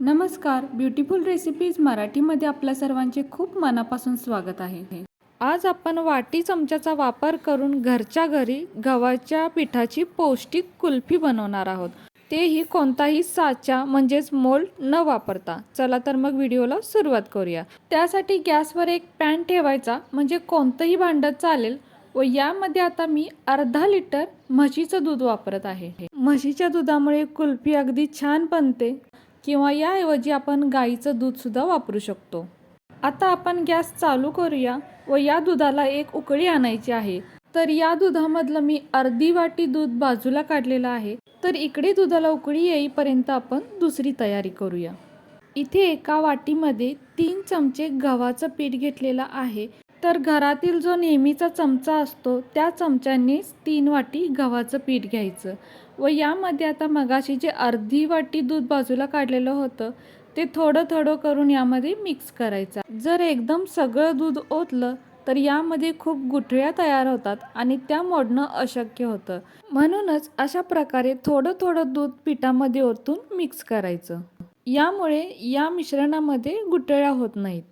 नमस्कार beautiful recipes मराठीमध्ये आपल्या सर्वांचे खूप मनापासून स्वागत आहे. आज आपण वाटी चमच्याचा वापर करून घरच्या घरी गव्हाच्या पिठाची पौष्टिक कुल्फी बनवणार आहोत. तेही कोणताही साचा म्हणजेच मोल्ड न वापरता. चला तर मग व्हिडिओला सुरुवात करूया. त्यासाठी गॅसवर एक पॅन ठेवायचा म्हणजे कोणतंही भांडं चालेल व यामध्ये आता मी अर्धा लिटर म्हशीचं दूध वापरत आहे. म्हशीच्या दुधामुळे कुल्फी अगदी छान बनते. किंवा याऐवजी आपण गाईचं दूधसुद्धा वापरू शकतो. आता आपण गॅस चालू करूया व या दुधाला एक उकळी आणायची आहे. तर या दुधामधलं मी अर्धी वाटी दूध बाजूला काढलेलं आहे. तर इकडे दुधाला उकळी येईपर्यंत आपण दुसरी तयारी करूया. इथे एका वाटीमध्ये तीन चमचे गव्हाचं पीठ घेतलेलं आहे. तर घरातील जो नेहमीचा चमचा असतो त्या चमच्यानेच तीन वाटी गव्हाचं पीठ घ्यायचं. व यामध्ये आता मगाशी जे अर्धी वाटी दूध बाजूला काढलेलं होतं ते थोडं थोडं करून यामध्ये मिक्स करायचं. जर एकदम सगळं दूध ओतलं तर यामध्ये खूप गुठळ्या तयार होतात आणि त्या मोडणं अशक्य होतं. म्हणूनच अशा प्रकारे थोडं थोडं दूध पिठामध्ये ओतून मिक्स करायचं. यामुळे या मिश्रणामध्ये गुठळ्या होत नाहीत.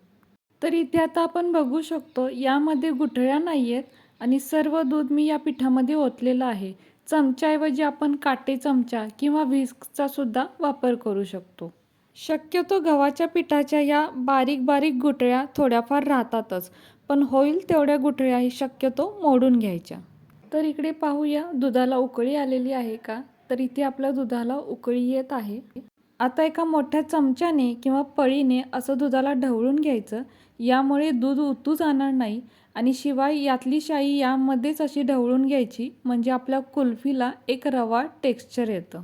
तर इथे आता आपण बघू शकतो यामध्ये गुठळ्या नाही आहेत आणि सर्व दूध मी या पिठामध्ये ओतलेलं आहे. चमच्याऐवजी आपण काटे चमचा किंवा व्हिस्कचा सुद्धा वापर करू शकतो. शक्यतो गव्हाच्या पिठाच्या या बारीक बारीक गुठळ्या थोड्याफार राहतातच पण होईल तेवढ्या गुठळ्या ही शक्यतो मोडून घ्यायच्या. तर इकडे पाहूया दुधाला उकळी आलेली आहे का? तर इथे आपल्या दुधाला उकळी येत आहे. आता एका मोठ्या चमच्याने किंवा पळीने असं दुधाला ढवळून घ्यायचं. यामुळे दूध उतू जाणार नाही आणि शिवाय यातली शाई यामध्येच अशी ढवळून घ्यायची म्हणजे आपल्या कुल्फीला एक रवा टेक्स्चर येतं.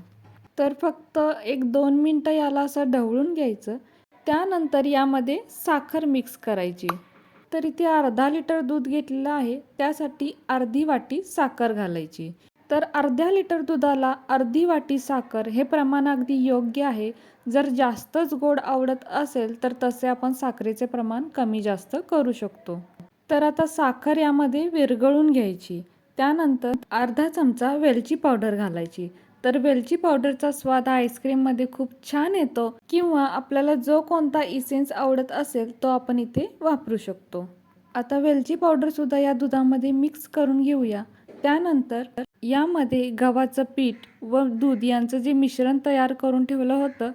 तर फक्त एक दोन मिनटं याला असं ढवळून घ्यायचं. त्यानंतर यामध्ये साखर मिक्स करायची. तर इथे अर्धा लिटर दूध घेतलेलं आहे. त्यासाठी अर्धी वाटी साखर घालायची. तर अर्ध्या लिटर दुधाला अर्धी वाटी साखर हे प्रमाण अगदी योग्य आहे. जर जास्तच गोड आवडत असेल तर तसे आपण साखरेचे प्रमाण कमी जास्त करू शकतो. तर आता साखर यामध्ये विरघळून घ्यायची. त्यानंतर अर्धा चमचा वेलची पावडर घालायची. तर वेलची पावडरचा स्वाद हा आईस्क्रीममध्ये खूप छान येतो किंवा आपल्याला जो कोणता इसेन्स आवडत असेल तो आपण इथे वापरू शकतो. आता वेलची पावडरसुद्धा या दुधामध्ये मिक्स करून घेऊया. त्यानंतर यामध्ये गव्हाचं पीठ व दूध यांचं जे मिश्रण तयार करून ठेवलं होतं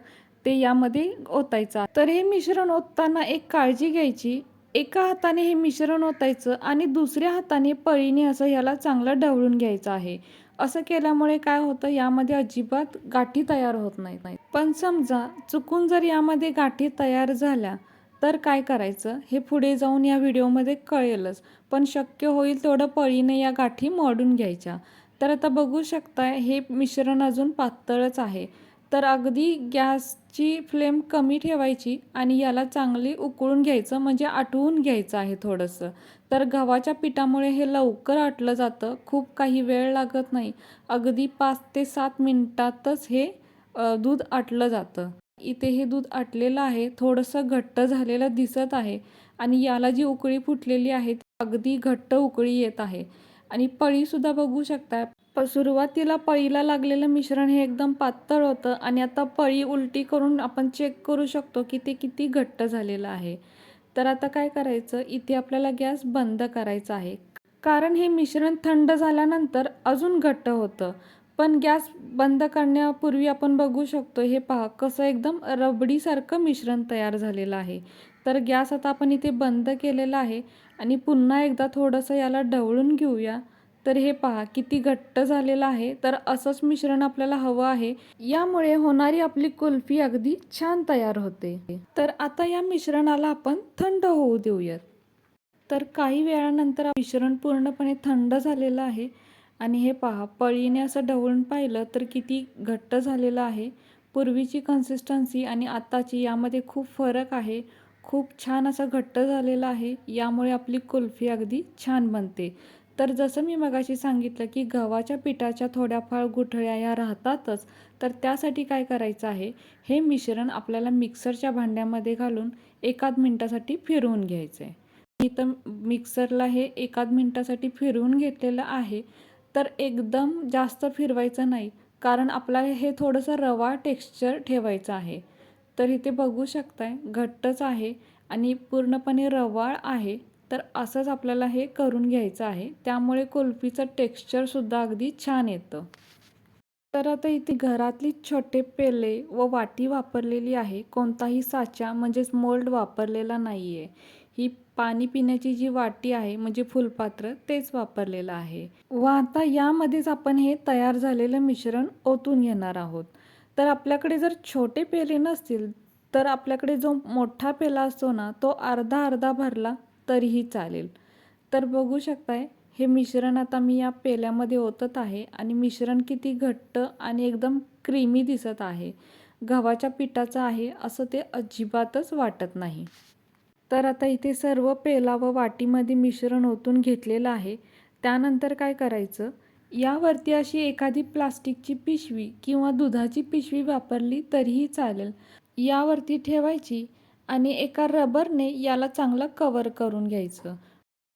ते यामध्ये ओतायचं. तर हे मिश्रण ओतताना एक काळजी घ्यायची. एका हाताने हे मिश्रण ओतायचं आणि दुसऱ्या हाताने पळीने असं याला चांगलं ढवळून घ्यायचं आहे. असं केल्यामुळे काय होतं यामध्ये अजिबात गाठी तयार होत नाही पण समजा चुकून जर यामध्ये गाठी तयार झाल्या तर काय करायचं? हे पुढे जाऊन या व्हिडिओमध्ये कळेलच. पण शक्य होईल तेवढं पळीने या गाठी मोडून घ्यायच्या. तर आता बघू शकताय हे मिश्रण अजून पातळच आहे. तर अगदी गॅसची फ्लेम कमी ठेवायची आणि याला चांगली उकळून घ्यायचं म्हणजे आटवून घ्यायचं आहे थोडंसं. तर गव्हाच्या पिठामुळे हे लवकर आटलं जातं खूप काही वेळ लागत नाही. अगदी पाच ते सात मिनटातच हे दूध आटलं जातं. इथे हे दूध आटलेलं आहे थोडंसं घट्ट झालेलं दिसत आहे आणि याला जी उकळी फुटलेली आहे ती अगदी घट्ट उकळी येत आहे. आणि पळीसुद्धा बघू शकता. प सुरुवातीला पळीला लागलेलं मिश्रण हे एकदम पातळ होतं आणि आता पळी उलटी करून आपण चेक करू शकतो की ते किती घट्ट झालेलं आहे. तर आता काय करायचं? इथे आपल्याला गॅस बंद करायचा आहे. कारण हे मिश्रण थंड झाल्यानंतर अजून घट्ट होतं. पण गॅस बंद करण्यापूर्वी आपण बघू शकतो हे पहा कसं एकदम रबडीसारखं मिश्रण तयार झालेलं आहे. तर गॅस आता आपण इथे बंद केलेला आहे आणि पुन्हा एकदा थोडंसं याला ढवळून घेऊया. तर हे पहा किती घट्ट झालेलं आहे. तर असंच मिश्रण आपल्याला हवं आहे. यामुळे होणारी आपली कुल्फी अगदी छान तयार होते. तर आता या मिश्रणाला आपण थंड होऊ देऊयात. तर काही वेळानंतर मिश्रण पूर्णपणे थंड झालेलं आहे. आणि हे पहा पळीने असं ढवळून पाहिलं तर किती घट्ट झालेलं आहे. पूर्वीची कन्सिस्टन्सी आणि आत्ताची यामध्ये खूप फरक आहे. खूप छान असं घट्ट झालेला आहे. यामुळे आपली कुल्फी अगदी छान बनते. तर जसं मी मगाशी सांगितलं की गव्हाच्या पिठाच्या थोड्याफार गुठळ्या या राहतातच तर त्यासाठी काय करायचं आहे? हे मिश्रण आपल्याला मिक्सरच्या भांड्यामध्ये घालून एकाद मिनटासाठी फिरवून घ्यायचं आहे मी तर मिक्सरला हे एकाद मिनटासाठी फिरवून घेतलेलं आहे. तर एकदम जास्त फिरवायचं नाही. कारण आपला हे थोडंसं रवा टेक्स्चर ठेवायचं आहे. तर इथे बघू शकताय घट्टच आहे आणि पूर्णपणे रवाळ आहे. तर असंच आपल्याला हे करून घ्यायचं आहे. त्यामुळे कुल्फीचं टेक्स्चरसुद्धा अगदी छान येतं. तर आता इथे घरातली छोटे पेले व वाटी वापरलेली आहे. कोणताही साचा म्हणजेच मोल्ड वापरलेला नाही आहे ही पाणी पिण्याची जी वाटी आहे म्हणजे फुलपात्र तेच वापरलेलं आहे. व आता यामध्येच आपण हे तयार झालेलं मिश्रण ओतून घेणार आहोत. तर आपल्याकडे जर छोटे पेले नसतील तर आपल्याकडे जो मोठा पेला असतो ना तो अर्धा अर्धा भरला तरीही चालेल. तर बघू शकताय हे मिश्रण आता मी या पेल्यामध्ये ओतत आहे आणि मिश्रण किती घट्ट आणि एकदम क्रीमी दिसत आहे. गव्हाच्या पिठाचं आहे असं ते अजिबातच वाटत नाही. तर आता इथे सर्व पेला व वाटीमध्ये मिश्रण ओतून घेतलेलं आहे. त्यानंतर काय करायचं? यावरती अशी एखादी प्लास्टिकची पिशवी किंवा दुधाची पिशवी वापरली तरीही चालेल. यावरती ठेवायची आणि एका रबरने याला चांगलं कवर करून घ्यायचं.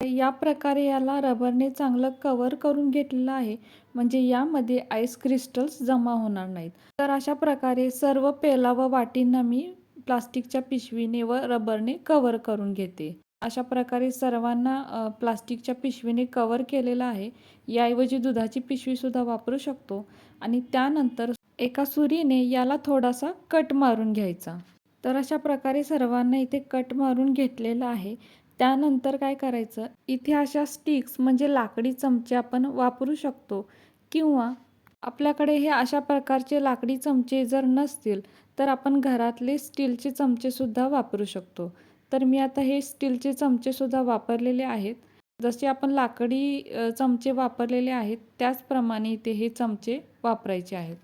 या प्रकारे याला रबरने चांगलं कवर करून घेतलेलं आहे. म्हणजे यामध्ये आईस क्रिस्टल्स जमा होणार नाहीत. तर अशा प्रकारे सर्व पेला व वाटींना मी प्लास्टिकच्या पिशवीने व रबरने कवर करून घेते. अशा प्रकारे सर्वांना प्लास्टिकच्या पिशवीने कवर केलेलं आहे. याऐवजी दुधाची पिशवीसुद्धा वापरू शकतो. आणि त्यानंतर एका सुरीने याला थोडासा कट मारून घ्यायचा. तर अशा प्रकारे सर्वांना इथे कट मारून घेतलेलं आहे. त्यानंतर काय करायचं? इथे अशा स्टिक्स म्हणजे लाकडी चमचे आपण वापरू शकतो. किंवा आपल्याकडे हे अशा प्रकारचे लाकडी चमचे जर नसतील तर आपण घरातले स्टीलचे चमचेसुद्धा वापरू शकतो. तर मी आता हे स्टीलचे चमचेसुद्धा वापरलेले आहेत. जसे आपण लाकडी चमचे वापरलेले आहेत त्याचप्रमाणे इथे हे चमचे वापरायचे आहेत.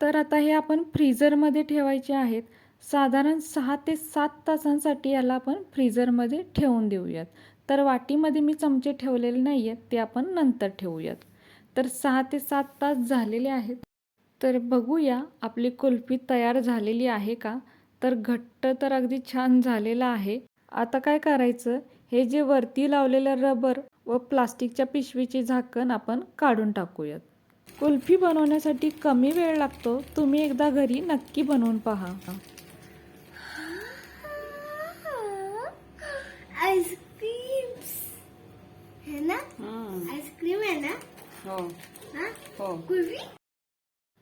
तर आता हे आपण फ्रीजरमध्ये ठेवायचे आहेत. साधारण सहा ते सात तासांसाठी याला आपण फ्रीजरमध्ये ठेवून देऊयात. तर वाटीमध्ये मी चमचे ठेवलेले नाही आहेत ते आपण नंतर ठेवूयात. तर सहा ते सात तास झालेले आहेत. तर बघूया आपली कुल्फी तयार झालेली आहे का? तर घट्ट तर अगदी छान झालेलं आहे. आता काय करायचं? हे जे वरती लावलेलं रबर व प्लास्टिकच्या पिशवीचे झाकण आपण काढून टाकूयात. कुल्फी बनवण्यासाठी कमी वेळ लागतो. तुम्ही एकदा घरी नक्की बनवून पहा. है ना? आईस्क्रीम है ना? हो. हाँ? कुल्फी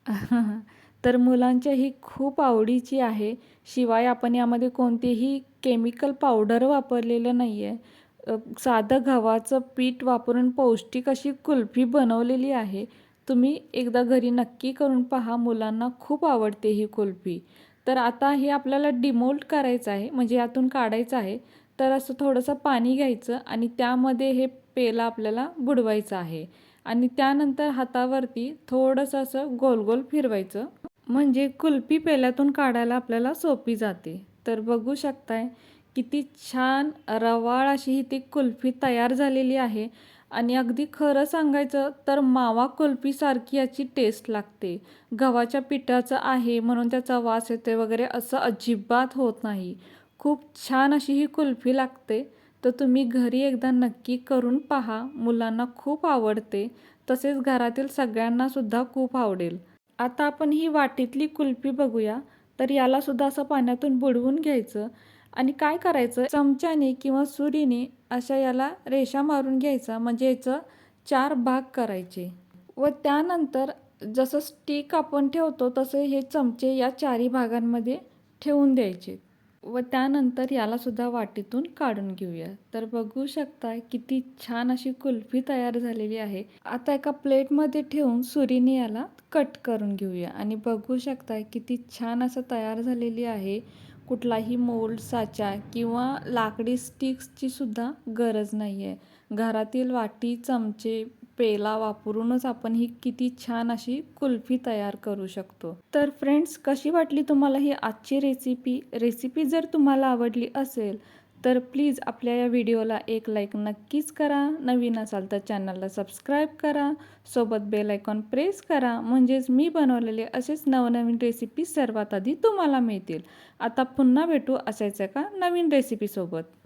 तर मुलांच्या ही खूप आवडीची आहे. शिवाय आपण यामध्ये कोणतेही केमिकल पावडर वापरलेलं नाही आहे साधं गव्हाचं पीठ वापरून पौष्टिक अशी कुल्फी बनवलेली आहे. तुम्ही एकदा घरी नक्की करून पहा. मुलांना खूप आवडते ही कुल्फी. तर आता हे आपल्याला डिमोल्ड करायचं आहे म्हणजे यातून काढायचं आहे. तर असं थोडंसं पाणी घ्यायचं आणि त्यामध्ये हे पेला आपल्याला बुडवायचं आहे. आणि त्यानंतर हातावरती थोडंसं असं गोल गोल फिरवायचं. म्हणजे कुल्फी पेल्यातून काढायला आपल्याला सोपी जाते. तर बघू शकताय किती छान रवाळ अशी ही ती कुल्फी तयार झालेली आहे. आणि अगदी खरं सांगायचं तर मावा कुल्फीसारखी याची टेस्ट लागते. गव्हाच्या पिठाचं आहे म्हणून त्याचा वास येते वगैरे असं अजिबात होत नाही. खूप छान अशी ही कुल्फी लागते. तर तुम्ही घरी एकदा नक्की करून पहा. मुलांना खूप आवडते. तसेच घरातील सगळ्यांनासुद्धा खूप आवडेल. आता आपण ही वाटीतली कुल्फी बघूया. तर यालासुद्धा असं पाण्यातून बुडवून घ्यायचं. आणि काय करायचं? चमच्याने किंवा सुरीने अशा याला रेषा मारून घ्यायचा. म्हणजे याचं चार भाग करायचे. व त्यानंतर जसं स्टिक आपण ठेवतो तसे हे चमचे या चारी भागांमध्ये ठेवून द्यायचे. व त्यानंतर यालासुद्धा वाटीतून काढून घेऊया. तर बघू शकता किती छान अशी कुल्फी तयार झालेली आहे. आता एका प्लेटमध्ये ठेवून सुरीने याला कट करून घेऊया. आणि बघू शकता किती छान असं तयार झालेली आहे. कुठलाही मोल्ड साचा किंवा लाकडी स्टिक्सची सुद्धा गरज नाही आहे घरातील वाटी चमचे पेला वापरूनच आपण ही किती छान अशी कुल्फी तयार करू शकतो. तर फ्रेंड्स कशी वाटली तुम्हाला ही आजची रेसिपी रेसिपी जर तुम्हाला आवडली असेल तर प्लीज आपल्या या व्हिडिओला एक लाईक नक्कीच करा. नवीन असाल तर चॅनलला सबस्क्राईब करा. सोबत बेल आयकॉन प्रेस करा. म्हणजेच मी बनवलेले असेच नवनवीन रेसिपी सर्वात आधी तुम्हाला मिळतील. आता पुन्हा भेटू असायचं का नवीन रेसिपीसोबत